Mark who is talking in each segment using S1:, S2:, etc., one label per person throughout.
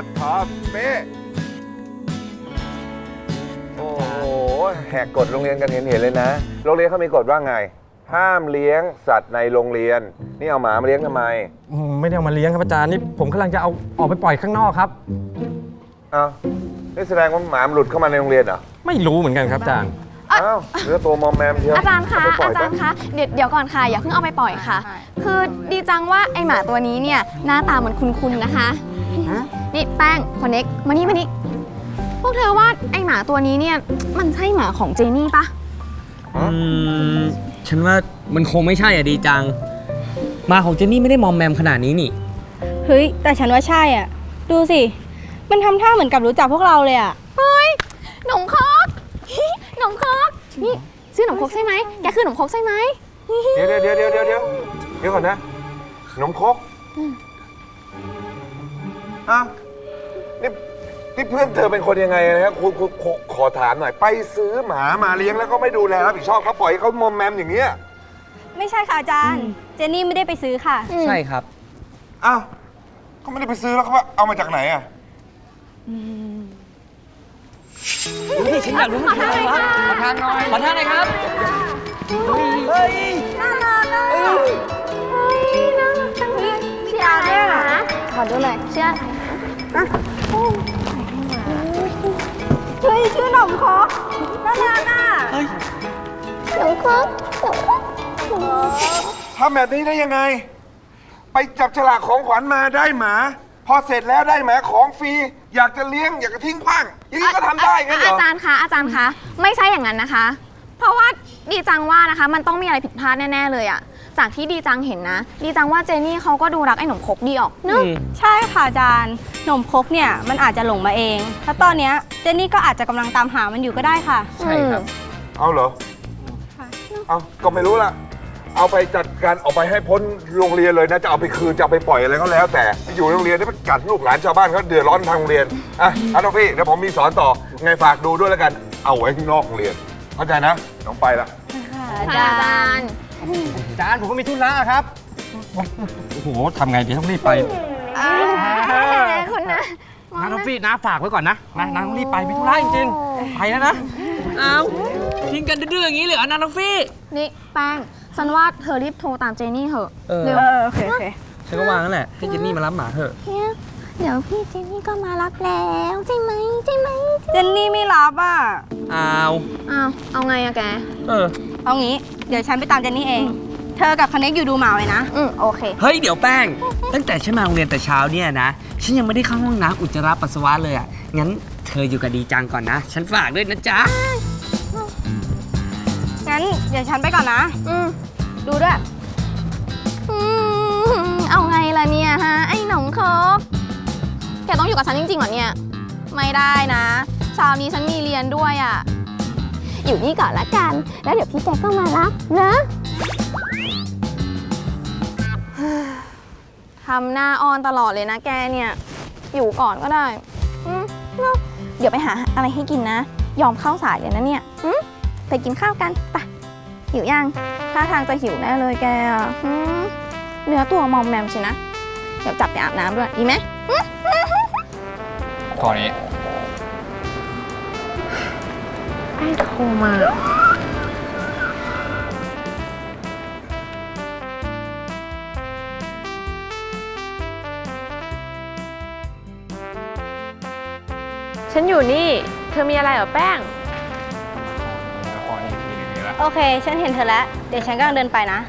S1: อัดทอมเป้โอ้โหแหกกฎโรงเรียนกันเห็นเห็นๆเลยนะ โรงเรียนเขามีกฎว่าไง ห้ามเลี้ยงสัตว์ในโรงเรียน นี่เอาหมามาเลี้ยงทำไม
S2: อืมไม่ได้เอามาเลี้ยงครับอาจารย์นี่ผมกำลังจะเอาออกไปปล่อยข้างนอกครับ
S1: เอ้านี่แสดงว่าหมามันหลุดเข้ามาในโรงเรียนเหรอ
S2: ไม่รู้เหมือนกันครับอาจารย์
S1: เอ้าเนื้อตัวมอมแมมเชียว
S3: อาจารย์คะ
S1: เไปปล่
S3: อาจาร
S1: ป
S3: ย์คะเดี๋ยวเดี๋ยวก่อนค่ะอย่าเพิ่งเอาไปปล่อยค่ะ คือดีจังว่าไอหมาตัวนี้เนี่ยหน้าตาเหมือนคุณๆนะคะ นี่แป้งคอนเน็กมานี่มานี่พวกเธอว่าไอหมาตัวนี้เนี่ย มันใช่หมาของเจนี่ปะ
S4: อืมฉันว่ามันคงไม่ใช่อะดีจัง มาของเจนนี่ไม่ได้มอมแมมขนาดนี้นี่
S5: เฮ้ย แต่ฉันว่าใช่อะ ดูสิ มันทำท่าเหมือนกับรู้จักพวกเราเลยอะ
S3: เฮ้ยหนมครกหนมครกนี่ชื่อหนมครกใช่ไหมแกคือหนมครกใช่ไหม
S1: เดี๋ยวเดี๋ยวเดี๋ยวเดี๋ยวเดี๋ยวเดี๋ยวก่อนนะขนมครกอ้าว นี่นี่เพื่อนเธอเป็นคนยังไงนะครับคุณคุณขอขอถามหน่อย ไปซื้อหมามาเลี้ยงแล้วก็ไม่ดูแลรับผิดชอบเขาปล่อยให้เขามอมแมมอย่างเงี้ย
S5: ไม่ใช่ค่ะอาจารย์ เจนนี่ไม่ได้ไปซื้อค่ะ
S4: ใช่ครับ
S1: อ้าวเขาไม่ได้ไปซื้อแล้วเขาเอามาจากไหนอะ
S4: นี่ฉันอยากรู้มันคืออะไรวะขอทางหน่อยขอทางหน่อยครับ เฮ้ย
S3: น่ารักอะเฮ้ยน่ารักจังเลยชื่ออะไรนะขอดูหน่อยชื่ออะไร
S5: เฮ้ยชื่อหนมครกน่ารักอะ
S3: หนมครกหนมครก
S1: ทำแบบนี้ได้ยังไง ไปจับฉลากของขวัญมาได้หมา พอเสร็จแล้วได้หมาของฟรี อยากจะเลี้ยงอยากจะทิ้งขว้างอย่างนี้ก็ทำได้งั้นเหรอ
S3: อาจารย์คะอาจารย์คะไม่ใช่อย่างนั้นนะคะ เพราะว่าดีจังว่านะคะ มันต้องมีอะไรผิดพลาดแน่ ๆ เลยอะ จากที่ดีจังเห็นนะ ดีจังว่าเจนี่เขาก็ดูรักไอ้หนมครกดีออกเนอะ
S5: ใช่ค่ะอาจารย์หนมครกเนี่ยมันอาจจะหลงมาเองถ้าตอนเนี้ยเจนนี่ก็อาจจะกำลังตามหามันอยู่ก็ได้ค่ะ
S4: ใช่ครับ
S1: เอาเหรอ เอาก็ไม่รู้ละ เอาไปจัดการออกไปให้พ้นโรงเรียนเลยนะ จะเอาไปคืนจะเอาไปปล่อยอะไรก็แล้ว แต่อยู่ในโรงเรียนนี่มันกัดลูกหลานชาวบ้านเขาเดือดร้อนทางโรงเรียน อะอันน้องพี่เดี๋ยวผมมีสอนต่อ ไงฝากดูด้วยแล้วกัน เอาไว้ข้างนอกโรงเรียน เข้าใจนะต้องไปละ
S3: อาจารย์
S2: อา จารย์ผมก็มีธุระครับ โอ้โหทำไงดีต้องรีบไป
S3: คุณนะ
S2: น้าน้องฟี่น้าฝากไว้ก่อนนะนะน้าต้องรีบไปมีธุระจริงๆไปแล้วนะ
S4: เอาทิ้งกันดื้อๆอย่างนี้เลยเหรอนาน้องฟี่
S3: นี่แป้งฉันว่าเธอรีบโทรตามเจนี่เถอะ
S4: เออ
S3: เร็ว
S5: เออโอเคโอเค
S4: ฉันก็วางนั่นแหละให้เจนนี่มารับหมาเถอะ
S3: เนี่ยเดี๋ยวพี่เจนี่ก็มารับแล้วใช่ไหมใช่ไหม
S5: เจนนี่ไม่รับอะ
S4: อ้าว
S3: อ้าวเอาไงอะแก
S4: เออ
S5: เอางี้ เดี๋ยวฉันไปตามเจนนี่เอง เธอกับคอนเน็กอยู่ดูหมาไว้นะ
S3: อืมโอเค
S4: เฮ้ย เดี๋ยวแป้ง ตั้งแต่ฉันมาโรงเรียนแต่เช้าเนี่ยนะ ฉันยังไม่ได้เข้าห้องน้ำอุจจาระปัสสาวะเลยอะ งั้นเธออยู่กับดีจังก่อนนะ ฉันฝากด้วยนะจ๊ะ
S5: งั้นเดี๋ยวฉันไปก่อนนะ
S3: อืมดูด้วย อืมเอาไงล่ะเนี่ยฮะ ไอ้หนองครก แกต้องอยู่กับฉันจริงๆเหรอเนี่ย ไม่ได้นะเช้านี้ฉันมีเรียนด้วยอะ่ะ อยู่นี่ก่อนละกัน แล้วเดี๋ยวพี่แกก็มารับนะทำหน้าออนตลอดเลยนะแกเนี่ย อยู่ก่อนก็ได้อืมเนอะเดี๋ยวไปหาอะไรให้กินนะ ยอมเข้าสายเลยนะเนี่ยอืมไปกินข้าวกันไปหิวยังท่าทางจะหิวแน่เลยแกอะหืมเนื้อตัวมอมแมมชินะ เดี๋ยวจับไปอาบน้ำด้วย ดีไหม
S2: ขอนี้
S6: ฉันอยู่นี่ เธอมีอะไรเหรอแป้ง
S2: ขอนี้ทีนึงนี่ละ
S5: โอเค ฉันเห็นเธอแล้ว เดี๋ยวฉันกำลังเดินไปนะ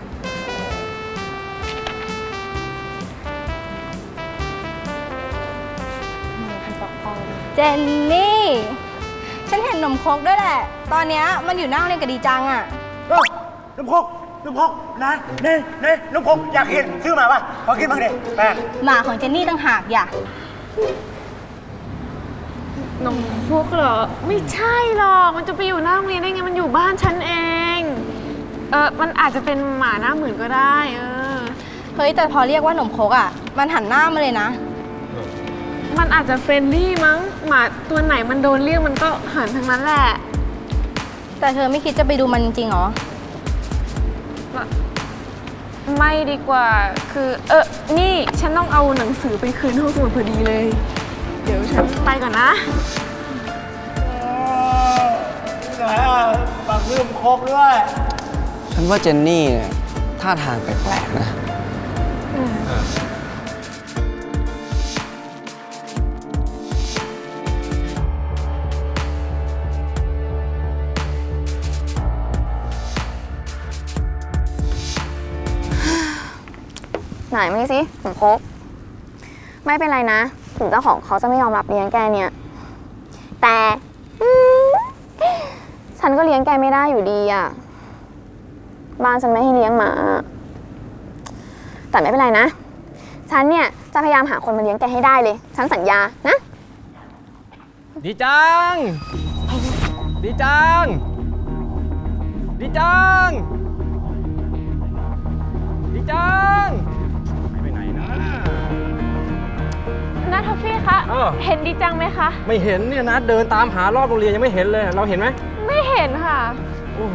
S5: จนนี่ ฉันเห็นหนมครกด้วยแหละ ตอนเนี้ยมันอยู่หน้าโรงเรียนกับดีจังอะ
S7: เอ้าน้ำพกน้ำพกนะเน่เน่น้ำพกอยากกินซื้อมาป่ะขอกินบ้างดิแป้ง
S5: หมาของเจนนี่ต่างหากอย่า
S6: นมพวกเหรอ ไม่ใช่หรอก มันจะไปอยู่หน้าโรงเรียนได้ไง มันอยู่บ้านฉันเอง เออมันอาจจะเป็นหมาหน้าหมื่นก็ได้ เออ
S5: เฮ้ยแต่พอเรียกว่าหนมครกอะ มันหันหน้ามาเลยนะ
S6: มันอาจจะเฟรนลี่มั้งหมาตัวไหนมันโดนเรียกมันก็หันทั้งนั้นแหละ
S5: แต่เธอไม่คิดจะไปดูมันจริงๆเหรอ
S6: ไม่ดีกว่าคือ เออนี่ฉันต้องเอาหนังสือไปคืนห้องสมุดพอดีเลย เดี๋ยวฉันไปก่อนนะ
S7: นะฝากซื้อนมครกด้วย
S4: ฉันว่าเจนนี่เนี่ยท่าทางแปลกๆนะ
S3: ไหนมานี่สิผมพกไม่เป็นไรนะ ถึงเจ้าของเขาจะไม่ยอมรับเลี้ยงแกเนี่ย แต่ฉันก็เลี้ยงแกไม่ได้อยู่ดีอะบ้านฉันไม่ให้เลี้ยงหมา แต่ไม่เป็นไรนะ ฉันเนี่ยจะพยายามหาคนมาเลี้ยงแกให้ได้เลย ฉันสัญญานะ
S2: ดีจัง ดีจัง ดีจัง ออ
S6: เห็นดีจังไหมคะ
S2: ไม่เห็นเนี่ยนะเดินตามหารอบโรงเรียนยังไม่เห็นเลย เราเห็นไหม
S6: ไม่เห็นค่ะ
S2: โอ้ย